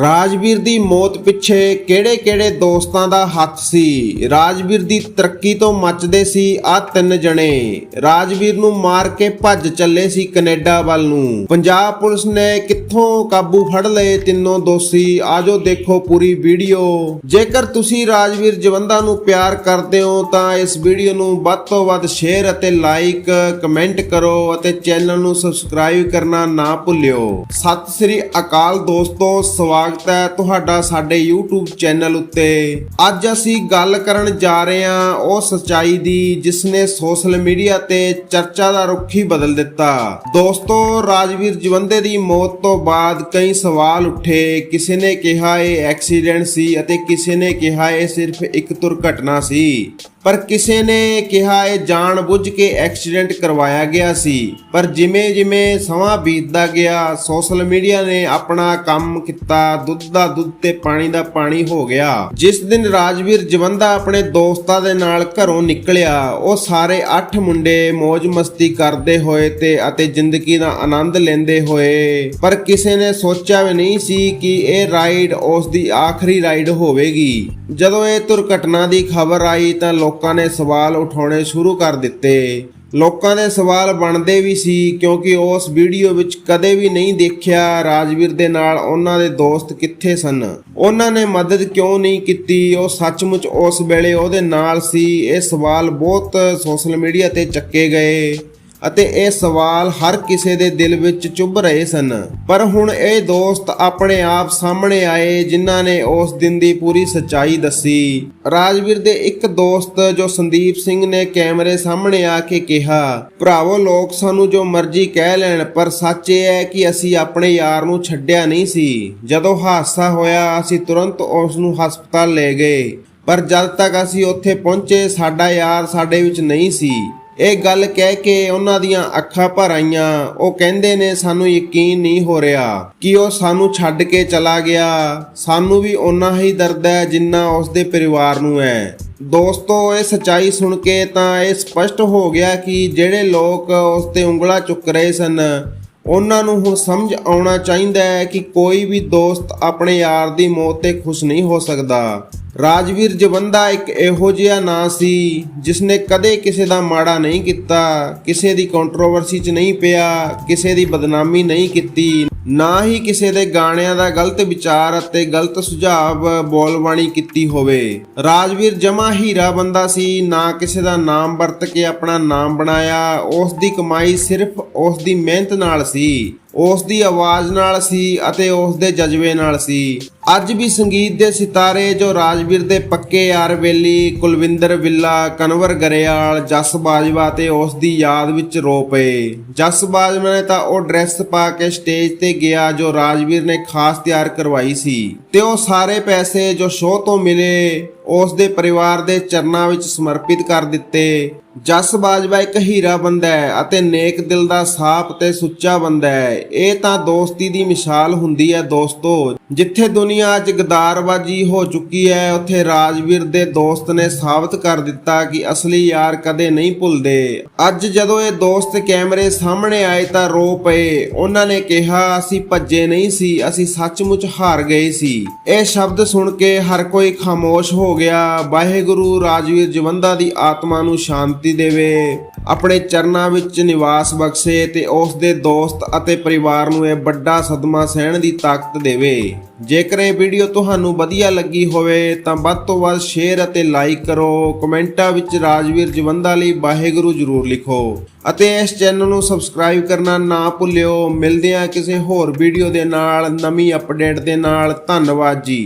ਰਾਜਵੀਰ ਦੀ ਮੌਤ ਪਿੱਛੇ ਕਿਹੜੇ-ਕਿਹੜੇ ਦੋਸਤਾਂ ਦਾ ਹੱਥ ਸੀ? ਰਾਜਵੀਰ ਦੀ ਤਰੱਕੀ ਤੋਂ ਮੱਚਦੇ ਸੀ ਆ ਤਿੰਨ ਜਣੇ। ਰਾਜਵੀਰ ਨੂੰ ਮਾਰ ਕੇ ਭੱਜ ਚੱਲੇ ਸੀ ਕੈਨੇਡਾ ਵੱਲ ਨੂੰ। ਪੰਜਾਬ ਪੁਲਿਸ ਨੇ ਕਿੱਥੋਂ ਕਾਬੂ ਫੜ ਲਏ ਤਿੰਨੋਂ ਦੋਸ਼ੀ? ਆਜੋ ਦੇਖੋ ਪੂਰੀ ਵੀਡੀਓ। ਜੇਕਰ ਤੁਸੀਂ ਰਾਜਵੀਰ ਜਵੰਦਾ ਨੂੰ ਪਿਆਰ ਕਰਦੇ ਹੋ, ਤਾਂ ਇਸ ਵੀਡੀਓ ਨੂੰ ਵੱਧ ਤੋਂ ਵੱਧ ਸ਼ੇਅਰ ਅਤੇ ਲਾਈਕ, ਕਮੈਂਟ ਕਰੋ ਅਤੇ ਚੈਨਲ ਨੂੰ ਸਬਸਕ੍ਰਾਈਬ ਕਰਨਾ ਨਾ ਭੁੱਲਿਓ। ਸਤਿ ਸ੍ਰੀ ਅਕਾਲ ਦੋਸਤੋ, ਸਵਾਗਤ ਹੈ ਤੁਹਾਡਾ ਸਾਡੇ YouTube ਚੈਨਲ ਉੱਤੇ। ਅੱਜ ਅਸੀਂ ਗੱਲ ਕਰਨ ਜਾ ਰਹੇ ਹਾਂ ਉਹ ਸਚਾਈ ਦੀ ਜਿਸ ਨੇ ਸੋਸ਼ਲ ਮੀਡੀਆ ਤੇ ਚਰਚਾ ਦਾ ਰੁਖ ਹੀ ਬਦਲ ਦਿੱਤਾ। ਦੋਸਤੋ, ਰਾਜਵੀਰ ਜਵੰਦੇ ਦੀ ਮੌਤ ਤੋਂ ਬਾਅਦ ਕਈ ਸਵਾਲ ਉੱਠੇ। ਕਿਸੇ ਨੇ ਕਿਹਾ ਇਹ ਐਕਸੀਡੈਂਟ ਸੀ ਅਤੇ ਕਿਸੇ ਨੇ ਕਿਹਾ ਇਹ ਸਿਰਫ ਇੱਕ ਦੁਰਘਟਨਾ ਸੀ। ਪਰ ਕਿਸੇ ਨੇ ਕਿਹਾ ਇਹ ਜਾਣ ਬੁੱਝ ਕੇ ਐਕਸੀਡੈਂਟ ਕਰਵਾਇਆ ਗਿਆ ਸੀ। ਪਰ ਜਿਵੇਂ ਜਿਵੇਂ ਸਮਾਂ ਬੀਤਦਾ ਗਿਆ, ਸੋਸ਼ਲ ਮੀਡੀਆ ਨੇ ਆਪਣਾ ਕੰਮ ਕੀਤਾ, ਦੁੱਧ ਦਾ ਦੁੱਧ ਤੇ ਪਾਣੀ ਦਾ ਪਾਣੀ ਹੋ ਗਿਆ। ਜਿਸ ਦਿਨ ਰਾਜਵੀਰ ਜਵੰਦਾ ਆਪਣੇ ਦੋਸਤਾਂ ਦੇ ਨਾਲ ਘਰੋਂ ਨਿਕਲਿਆ, ਉਹ ਸਾਰੇ 8 ਮੁੰਡੇ ਮौज ਮਸਤੀ ਕਰਦੇ ਹੋਏ ਤੇ ਅਤੇ ਜ਼ਿੰਦਗੀ ਦਾ ਆਨੰਦ ਲੈਂਦੇ ਹੋਏ। ਪਰ ਕਿਸੇ ਨੇ ਸੋਚਿਆ ਵੀ ਨਹੀਂ ਸੀ ਕਿ ਇਹ ਰਾਈਡ ਉਸ ਦੀ ਆਖਰੀ ਰਾਈਡ ਹੋਵੇਗੀ। ਜਦੋਂ ਇਹ ਦੁਰਘਟਨਾ ਦੀ ਖਬਰ ਆਈ ਤਾਂ ਲੋਕ ਲੋਕਾਂ ਨੇ ਸਵਾਲ ਉਠਾਉਣੇ ਸ਼ੁਰੂ ਕਰ ਦਿੱਤੇ। ਲੋਕਾਂ ਦੇ ਸਵਾਲ ਬਣਦੇ ਵੀ ਸੀ ਕਿਉਂਕਿ ਉਸ ਵੀਡੀਓ ਵਿੱਚ ਕਦੇ ਵੀ ਨਹੀਂ ਦੇਖਿਆ ਰਾਜਵੀਰ ਦੇ ਨਾਲ ਉਹਨਾਂ ਦੇ ਦੋਸਤ ਕਿੱਥੇ ਸਨ। ਉਹਨਾਂ ਨੇ ਮਦਦ ਕਿਉਂ ਨਹੀਂ ਕੀਤੀ? ਉਹ ਸੱਚਮੁੱਚ ਉਸ ਵੇਲੇ ਉਹਦੇ ਨਾਲ ਸੀ। ਇਹ ਸਵਾਲ ਬਹੁਤ ਸੋਸ਼ਲ ਮੀਡੀਆ ਤੇ ਚੱਕੇ ਗਏ। ਅਤੇ ਇਹ ਸਵਾਲ ਹਰ ਕਿਸੇ ਦੇ ਦਿਲ ਵਿੱਚ ਚੁੱਭ ਰਹੇ ਸਨ। ਪਰ ਹੁਣ ਇਹ ਦੋਸਤ ਆਪਣੇ ਆਪ ਸਾਹਮਣੇ ਆਏ, ਜਿਨ੍ਹਾਂ ਨੇ ਉਸ ਦਿਨ ਦੀ ਪੂਰੀ ਸੱਚਾਈ ਦੱਸੀ। ਰਾਜਵੀਰ ਦੇ ਇੱਕ ਦੋਸਤ ਜੋ ਸੰਦੀਪ ਸਿੰਘ ਨੇ ਕੈਮਰੇ ਸਾਹਮਣੇ ਆ ਕੇ ਕਿਹਾ, ਭਰਾਵੋ, ਲੋਕ ਸਾਨੂੰ ਜੋ ਮਰਜ਼ੀ ਕਹਿ ਲੈਣ, ਪਰ ਸੱਚ ਇਹ ਹੈ ਕਿ ਅਸੀਂ ਆਪਣੇ ਯਾਰ ਨੂੰ ਛੱਡਿਆ ਨਹੀਂ ਸੀ। ਜਦੋਂ ਹਾਦਸਾ ਹੋਇਆ, ਅਸੀਂ ਤੁਰੰਤ ਉਸ ਨੂੰ ਹਸਪਤਾਲ ਲੈ ਗਏ। ਪਰ ਜਦ ਤੱਕ ਅਸੀਂ ਉੱਥੇ ਪਹੁੰਚੇ, ਸਾਡਾ ਯਾਰ ਸਾਡੇ ਵਿੱਚ ਨਹੀਂ ਸੀ। ਇਹ ਗੱਲ ਕਹਿ ਕੇ ਉਹਨਾਂ ਦੀਆਂ ਅੱਖਾਂ ਭਰ ਆਈਆਂ। ਉਹ ਕਹਿੰਦੇ ਨੇ, ਸਾਨੂੰ ਯਕੀਨ ਨਹੀਂ ਹੋ ਰਿਹਾ ਕਿ ਉਹ ਸਾਨੂੰ ਛੱਡ ਕੇ ਚਲਾ ਗਿਆ। ਸਾਨੂੰ ਵੀ ਓਨਾ ਹੀ ਦਰਦ ਹੈ ਜਿੰਨਾ ਉਸਦੇ ਪਰਿਵਾਰ ਨੂੰ ਹੈ। ਦੋਸਤੋ, ਇਹ ਸਚਾਈ ਸੁਣ ਕੇ ਤਾਂ ਇਹ ਸਪਸ਼ਟ ਹੋ ਗਿਆ ਕਿ ਜਿਹੜੇ ਲੋਕ ਉਸ ਤੇ ਉਂਗਲਾ ਚੁੱਕ ਰਹੇ ਸਨ, ਉਹਨਾਂ ਨੂੰ ਹੁਣ ਸਮਝ ਆਉਣਾ ਚਾਹੀਦਾ ਹੈ ਕਿ ਕੋਈ ਵੀ ਦੋਸਤ ਆਪਣੇ ਯਾਰ ਦੀ ਮੌਤ ਤੇ ਖੁਸ਼ ਨਹੀਂ ਹੋ ਸਕਦਾ। ਰਾਜਵੀਰ ਜਵੰਦਾ ਇੱਕ ਇਹੋ ਜਿਹਾ ਨਾਂ ਸੀ ਜਿਸ ਨੇ ਕਦੇ ਕਿਸੇ ਦਾ ਮਾੜਾ ਨਹੀਂ ਕੀਤਾ, ਕਿਸੇ ਦੀ ਕੰਟਰੋਵਰਸੀ 'ਚ ਨਹੀਂ ਪਿਆ, ਕਿਸੇ ਦੀ ਬਦਨਾਮੀ ਨਹੀਂ ਕੀਤੀ, ਨਾ ਹੀ ਕਿਸੇ ਦੇ ਗਾਣਿਆਂ ਦਾ ਗਲਤ ਵਿਚਾਰ ਅਤੇ ਗਲਤ ਸੁਝਾਅ ਬੋਲਬਾਣੀ ਕੀਤੀ ਹੋਵੇ। ਰਾਜਵੀਰ ਜਮਾ ਹੀਰਾ ਬੰਦਾ ਸੀ, ਨਾ ਕਿਸੇ ਦਾ ਨਾਮ ਵਰਤ ਕੇ ਆਪਣਾ ਨਾਮ ਬਣਾਇਆ, ਉਸ ਦੀ ਕਮਾਈ ਸਿਰਫ ਉਸ ਦੀ ਮਿਹਨਤ ਨਾਲ ਸੀ। ਉਸ ਦੀ ਆਵਾਜ਼ ਨਾਲ ਸੀ ਅਤੇ ਉਸ ਦੇ ਜਜ਼ਬੇ ਨਾਲ ਸੀ। ਅੱਜ ਵੀ ਸੰਗੀਤ ਦੇ ਸਿਤਾਰੇ ਜੋ ਰਾਜਵੀਰ ਦੇ ਪੱਕੇ ਯਾਰ ਵੇਲੀ ਕੁਲਵਿੰਦਰ ਵਿੱਲਾ, ਕਨਵਰ ਗਰੇਵਾਲ, ਜਸ ਬਾਜਵਾ ਤੇ ਉਸ ਦੀ ਯਾਦ ਵਿੱਚ ਰੋ ਪਏ। ਜਸ ਬਾਜਵਾ ਨੇ ਤਾਂ ਉਹ ਡਰੈਸ ਪਾ ਕੇ ਸਟੇਜ ਤੇ ਗਿਆ ਜੋ ਰਾਜਵੀਰ ਨੇ ਖਾਸ ਤਿਆਰ ਕਰਵਾਈ ਸੀ। ਤੇ ਉਹ ਸਾਰੇ ਪੈਸੇ ਜੋ ਸ਼ੋਅ ਤੋਂ ਮਿਲੇ ਉਸ ਦੇ ਪਰਿਵਾਰ ਦੇ ਚਰਨਾਂ ਵਿੱਚ ਸਮਰਪਿਤ ਕਰ ਦਿੱਤੇ। ਜਸ ਬਾਜਵਾ ਇੱਕ ਹੀਰਾ ਬੰਦਾ ਹੈ ਅਤੇ ਨੇਕ ਦਿਲ ਦਾ ਸਾਫ਼ ਤੇ ਸੁੱਚਾ ਬੰਦਾ ਹੈ। ਇਹ ਤਾਂ ਦੋਸਤੀ ਦੀ ਮਿਸਾਲ ਹੁੰਦੀ ਹੈ ਦੋਸਤੋ। ਜਿੱਥੇ ਦੁਨੀਆ ਅੱਜ ਗਦਾਰਬਾਜੀ ਹੋ ਚੁੱਕੀ ਹੈ, ਉੱਥੇ ਰਾਜਵੀਰ ਦੇ ਦੋਸਤ ਨੇ ਸਾਬਤ ਕਰ ਦਿੱਤਾ ਕਿ ਅਸਲੀ ਯਾਰ ਕਦੇ ਨਹੀਂ ਭੁੱਲਦੇ। ਅੱਜ ਜਦੋਂ ਇਹ ਦੋਸਤ ਕੈਮਰੇ ਸਾਹਮਣੇ ਆਏ ਤਾਂ ਰੋ ਪਏ। ਉਹਨਾਂ ਨੇ ਕਿਹਾ, ਅਸੀਂ ਭੱਜੇ ਨਹੀਂ ਸੀ, ਅਸੀਂ ਸੱਚਮੁੱਚ ਹਾਰ ਗਏ ਸੀ। ਇਹ ਸ਼ਬਦ ਸੁਣ ਕੇ ਹਰ ਕੋਈ ਖਾਮੋਸ਼ ਹੋ ਗਿਆ। ਵਾਹਿਗੁਰੂ ਰਾਜਵੀਰ ਜਵੰਦਾ ਦੀ ਆਤਮਾ ਨੂੰ ਸ਼ਾਂਤੀ ਦੇਵੇ। ਆਪਣੇ ਚਰਨਾਂ ਵਿੱਚ ਨਿਵਾਸ ਬਖਸ਼ੇ ਤੇ ਉਸ ਦੇ ਦੋਸਤ ਅਤੇ ਪਰਿਵਾਰ ਨੂੰ ਇਹ ਵੱਡਾ ਸਦਮਾ ਸਹਿਣ ਦੀ ਤਾਕਤ ਦੇਵੇ। ਜੇਕਰ ਇਹ ਵੀਡੀਓ ਤੁਹਾਨੂੰ ਵਧੀਆ ਲੱਗੀ ਹੋਵੇ ਤਾਂ ਵੱਧ ਤੋਂ ਵੱਧ ਸ਼ੇਅਰ ਅਤੇ ਲਾਈਕ ਕਰੋ। ਕਮੈਂਟਾਂ ਵਿੱਚ ਰਾਜਵੀਰ ਜਵੰਦਾ ਲਈ ਵਾਹਿਗੁਰੂ ਜ਼ਰੂਰ ਲਿਖੋ। ਅਤੇ ਇਸ ਚੈਨਲ ਨੂੰ ਸਬਸਕ੍ਰਾਈਬ ਕਰਨਾ ਨਾ ਭੁੱਲਿਓ। ਮਿਲਦੇ ਹਾਂ ਕਿਸੇ ਹੋਰ ਵੀਡੀਓ ਦੇ ਨਾਲ, ਨਵੀਂ ਅਪਡੇਟ ਦੇ ਨਾਲ। ਧੰਨਵਾਦ ਜੀ।